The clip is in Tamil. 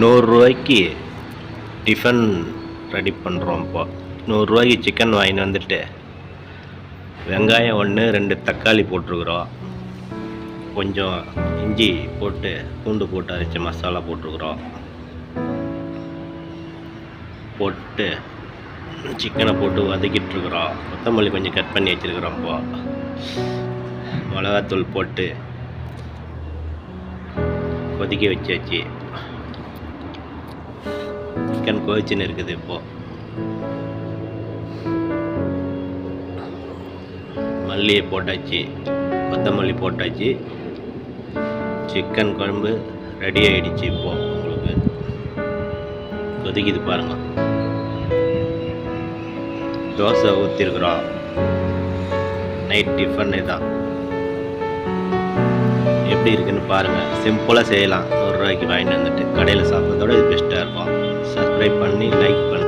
நூறுரூவாய்க்கு டிஃபன் ரெடி பண்ணுறோம் இப்போ நூறுரூவாய்க்கு சிக்கன் வாங்கின்னு வந்துட்டு வெங்காயம் ஒன்று ரெண்டு தக்காளி போட்டிருக்குறோம். கொஞ்சம் இஞ்சி போட்டு பூண்டு போட்டு அரைச்ச மசாலா போட்டிருக்குறோம். போட்டு சிக்கனை போட்டு வதக்கிட்டு இருக்கிறோம் கொத்தமல்லி கொஞ்சம் கட் பண்ணி வச்சிருக்கிறோம் இப்போ மிளகாத்தூள் போட்டு கொதிக்க வச்சாச்சு. சிக்கன் கொதிச்சுன்னு இருக்குது இப்போ. மல்லியை போட்டாச்சு கொத்தமல்லி போட்டாச்சு. சிக்கன் குழம்பு ரெடி ஆகிடுச்சு இப்போ உங்களுக்கு. கொதிக்குது பாருங்க. தோசை ஊற்றிருக்குறோம் நைட் டிஃபன் தான் எப்படி இருக்குன்னு பாருங்கள் சிம்பிளாக செய்யலாம். நூறுரூவாய்க்கு வாங்கிட்டு வந்துட்டு கடையில் சாப்பிட்றதோட இது